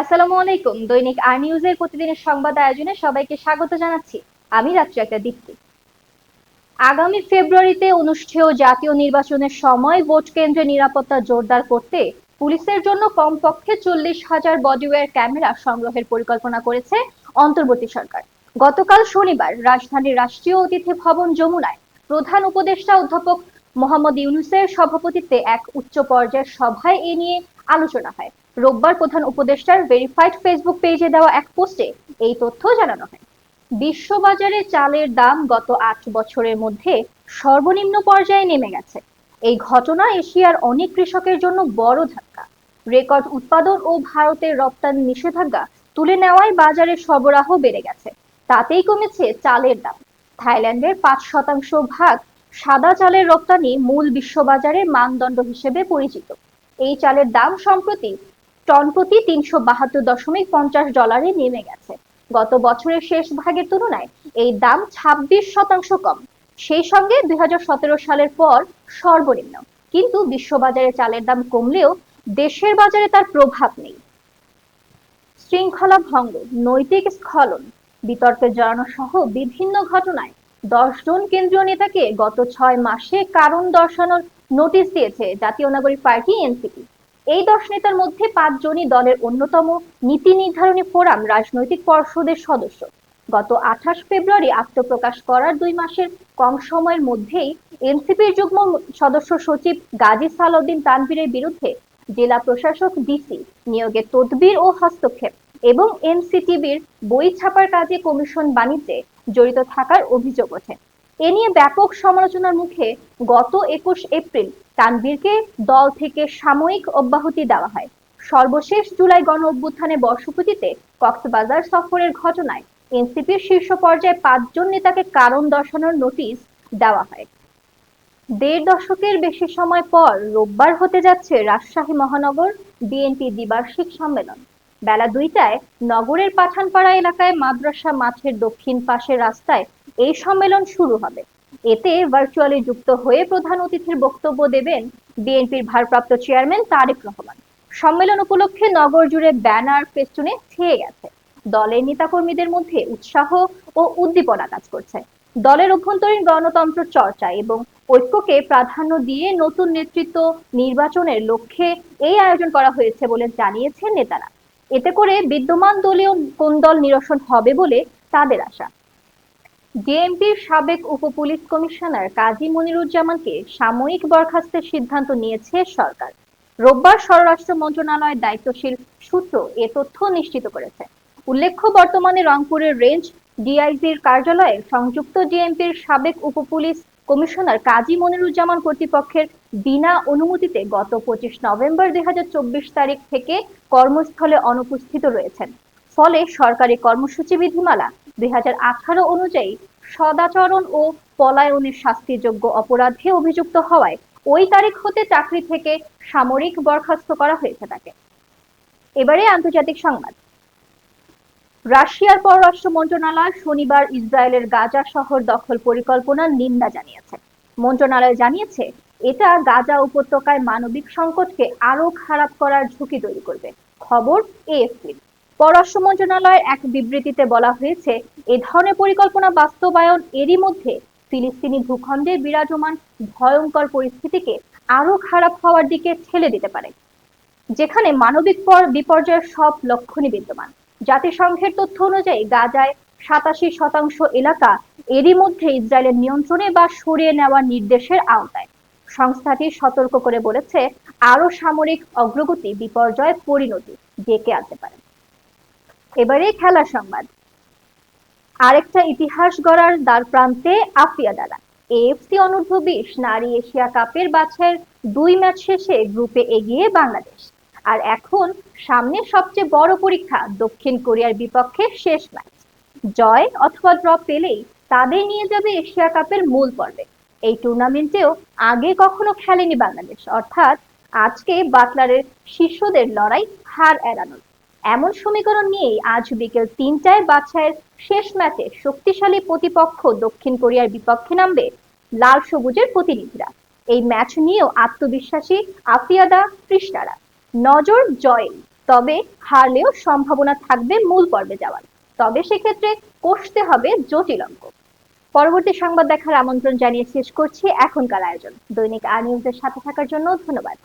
আসসালামু আলাইকুম। দৈনিক আর নিউজের প্রতিদিনের সংবাদ আয়োজনে সবাইকে স্বাগত জানাচ্ছি। আমি রাত্রি একটা দীপ্তি। আগামী ফেব্রুয়ারিতে অনুষ্ঠেয় জাতীয় নির্বাচনের সময় ভোট কেন্দ্রে নিরাপত্তা জোরদার করতে পুলিশের জন্য কমপক্ষে চল্লিশ হাজার ক্যামেরা সংগ্রহের পরিকল্পনা করেছে অন্তর্বর্তী সরকার। গতকাল শনিবার রাজধানীর রাষ্ট্রীয় অতিথি ভবন যমুনায় প্রধান উপদেষ্টা অধ্যাপক মোহাম্মদ ইউনুসের সভাপতিত্বে এক উচ্চ পর্যায়ের সভায় এ নিয়ে আলোচনা হয়। রোববার প্রধান উপদেষ্টার ভেরিফাইড ফেসবুক পেজে দেওয়া এক পোস্টে এই তথ্য জানানো হয়। বিশ্ববাজারে চালের দাম গত আট বছরের মধ্যে সর্বনিম্ন পর্যায়ে নেমে গেছে। এই ঘটনা এশিয়ার অনেক কৃষকের জন্য বড় ধাক্কা। রেকর্ড উৎপাদন ও ভারতের রপ্তানি নিষেধাজ্ঞা তুলে নেওয়ায় বাজারে সরবরাহ বেড়ে গেছে। তাতেই কমেছে চালের দাম। থাইল্যান্ডের পাঁচ শতাংশ ভাগ সাদা চালের রপ্তানি মূল বিশ্ববাজারে মানদণ্ড হিসেবে পরিচিত। এই চালের দাম সম্প্রতি টন প্রতি তিনশো বাহাত্তর দশমিক পঞ্চাশ ডলারে নেমে গেছে। গত বছরের শেষ ভাগের তুলনায় এই দাম ছাব্বিশ শতাংশ কম। সেই সঙ্গে দুই হাজার সতেরো সালের পর সর্বনিম্ন। কিন্তু বিশ্ববাজারে চালের দাম কমলেও দেশের বাজারে তার প্রভাব নেই। শৃঙ্খলা ভঙ্গ, নৈতিক স্খলন, বিতর্কে জড়ানো সহ বিভিন্ন ঘটনায় জন কেন্দ্রীয় নেতাকে গত ছয় মাসে কারণ দর্শানোর নোটিশ দিয়েছে জাতীয় নাগরিক পার্টি এনসিপি। এই দশ নেতার মধ্যে পাঁচজনই দলের অন্যতম নীতি নির্ধারণী ফোরাম রাজনৈতিক পর্ষদের সদস্য। গত আঠাশ ফেব্রুয়ারি আত্মপ্রকাশ করার দুই মাসের কম সময়ের মধ্যেই এনসিপির যুগ্ম সদস্য সচিব গাজী সালউদ্দিন তানভীরের বিরুদ্ধে জেলা প্রশাসক ডিসি নিয়োগের তদবির ও হস্তক্ষেপ এবং এনসিটিবির বই ছাপার কাজে কমিশন বাণিজ্যে জড়িত থাকার অভিযোগ ওঠে। এ নিয়ে ব্যাপক সমালোচনার মুখে গত একুশ এপ্রিল তানভীরকে দল থেকে সাময়িক অব্যাহতি দেওয়া হয়। সর্বশেষ জুলাই গণ অভ্যুত্থানে বর্ষপূর্তিতে কক্সবাজার সফরের ঘটনায় এনসিপির শীর্ষ পর্যায়ে পাঁচজন নেতাকে কারণ দর্শানোর নোটিশ দেওয়া হয়। দেড় দশকের বেশি সময় পর রোববার হতে যাচ্ছে রাজশাহী মহানগর বিএনপি দ্বিবার্ষিক সম্মেলন। বেলা দুইটায় নগরের পাঠানপাড়া এলাকায় মাদ্রাসা মাঠের দক্ষিণ পাশের রাস্তায় এই সম্মেলন শুরু হবে। এতে ভার্চুয়ালি যুক্ত হয়ে প্রধান অতিথির বক্তব্য দেবেন বিএনপির ভারপ্রাপ্ত চেয়ারম্যান তারেক রহমান। সম্মেলন উপলক্ষে নগর জুড়ে ব্যানার, ফেস্টুনে ছেয়ে গেছে। দলের নেতাকর্মীদের মধ্যে উৎসাহ ও উদ্দীপনা কাজ করছে। দলের অভ্যন্তরীণ গণতন্ত্র চর্চা এবং ঐক্যকে প্রাধান্য দিয়ে নতুন নেতৃত্ব নির্বাচনের লক্ষ্যে এই আয়োজন করা হয়েছে বলে জানিয়েছেন নেতারা। এতে করে বিদ্যমান দলীয় কোন দল নিরসন হবে বলে তাদের আশা। ডিএমপির সাবেক উপপুলিশ কমিশনার কাজী মনিরুজ্জামানকে সাময়িক বরখাস্তের সিদ্ধান্ত নিয়েছে সরকার। রোববার স্বরাষ্ট্র মন্ত্রণালয়ের দায়িত্বশীল সূত্র এ তথ্য নিশ্চিত করেছে। উল্লেখ্য, বর্তমানে রংপুরের রেঞ্জ ডিআইজির কার্যালয়ে সংযুক্ত ডিএমপির সাবেক উপপুলিশ কমিশনার কাজী মনিরুজ্জামান কর্তৃপক্ষের বিনা অনুমতিতে গত পঁচিশ নভেম্বর দুই হাজার চব্বিশ তারিখ থেকে কর্মস্থলে অনুপস্থিত রয়েছেন। ফলে সরকারি কর্মসূচি বিধিমালা দুই হাজার আঠারো অনুযায়ী সদাচরণ ও পলায়নের শাস্তিযোগ্য অপরাধে অভিযুক্ত হওয়ায় ওই তারিখ হতে চাকরি থেকে সামরিক বরখাস্ত করা হয়েছে তাকে। এবারে আন্তর্জাতিক সংবাদ। রাশিয়ার পররাষ্ট্র মন্ত্রণালয় শনিবার ইসরায়েলের গাজা শহর দখল পরিকল্পনার নিন্দা জানিয়েছে। মন্ত্রণালয় জানিয়েছে, এটা গাজা উপত্যকায় মানবিক সংকটকে আরও খারাপ করার ঝুঁকি তৈরি করবে। খবর এএফপি পররাষ্ট্র মন্ত্রণালয়ের এক বিবৃতিতে বলা হয়েছে, এ ধরনের পরিকল্পনা বাস্তবায়ন এরই মধ্যে ফিলিস্তিনি ভূখণ্ডে বিরাজমান ভয়ঙ্কর পরিস্থিতিকে আরও খারাপ হওয়ার দিকে ঠেলে দিতে পারে, যেখানে মানবিক পর বিপর্যয়ের সব লক্ষণই বিদ্যমান। জাতিসংঘের তথ্য অনুযায়ী গাজায় সাতাশি শতাংশ এলাকা এরই মধ্যে ইসরায়েলের নিয়ন্ত্রণে বা সরিয়ে নেওয়ার নির্দেশের আওতায়। সংস্থাটি সতর্ক করে বলেছে আরও সামরিক অগ্রগতি বিপর্যয় পরিণতি ডেকে আনতে পারে। এবারে খেলা সংবাদ। আরেকটা ইতিহাস গড়ার দ্বার প্রান্তে আফিয়া দালা এএফসি অনূর্ধ্ব বিশ নারী এশিয়া কাপের বাছাইয়ের দুই ম্যাচ শেষে গ্রুপে এগিয়ে বাংলাদেশ। আর এখন সামনে সবচেয়ে বড় পরীক্ষা দক্ষিণ কোরিয়ার বিপক্ষে শেষ ম্যাচ। জয় অথবা ড্র পেলেই তাদের নিয়ে যাবে এশিয়া কাপের মূল পর্বে। এই টুর্নামেন্টেও আগে কখনো খেলেনি বাংলাদেশ। অর্থাৎ আজকে বাটলারের শিষ্যদের লড়াই হার এড়ানোর এমন সমীকরণ নিয়েই আজ বিকেল তিনটায় বাছাইয়ের শেষ ম্যাচে শক্তিশালী প্রতিপক্ষ দক্ষিণ কোরিয়ার বিপক্ষে নামবে লাল সবুজের প্রতিনিধিরা। এই ম্যাচ নিয়েও আত্মবিশ্বাসী আফিয়াদা পৃষ্ঠারা নজর জয়ে তবে হারলেও সম্ভাবনা থাকবে মূল পর্বে যাওয়ার। তবে সেক্ষেত্রে কষতে হবে জটিল অঙ্ক। পরবর্তী সংবাদ দেখার আমন্ত্রণ জানিয়ে শেষ করছি এখনকার আয়োজন। দৈনিক আর নিউজের সাথে থাকার জন্য ধন্যবাদ।